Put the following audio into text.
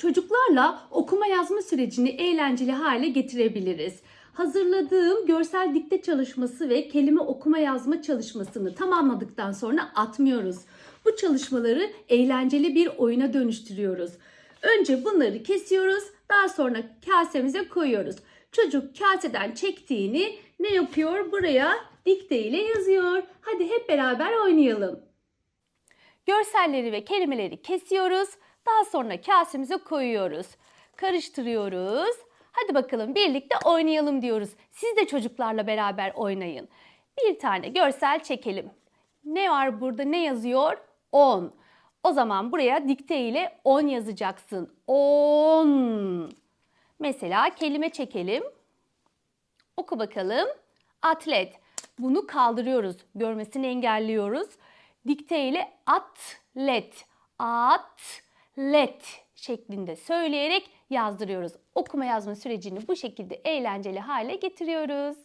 Çocuklarla okuma yazma sürecini eğlenceli hale getirebiliriz. Hazırladığım görsel dikte çalışması ve kelime okuma yazma çalışmasını tamamladıktan sonra atmıyoruz. Bu çalışmaları eğlenceli bir oyuna dönüştürüyoruz. Önce bunları kesiyoruz, daha sonra kasemize koyuyoruz. Çocuk kaseden çektiğini ne yapıyor? Buraya dikte ile yazıyor. Hadi hep beraber oynayalım. Görselleri ve kelimeleri kesiyoruz. Daha sonra kasemize koyuyoruz. Karıştırıyoruz. Hadi bakalım birlikte oynayalım diyoruz. Siz de çocuklarla beraber oynayın. Bir tane görsel çekelim. Ne var burada? Ne yazıyor? 10. O zaman buraya dikte ile 10 yazacaksın. 10. Mesela kelime çekelim. Oku bakalım. Atlet. Bunu kaldırıyoruz. Görmesini engelliyoruz. Dikte ile atlet. Atlet şeklinde söyleyerek yazdırıyoruz. Okuma yazma sürecini bu şekilde eğlenceli hale getiriyoruz.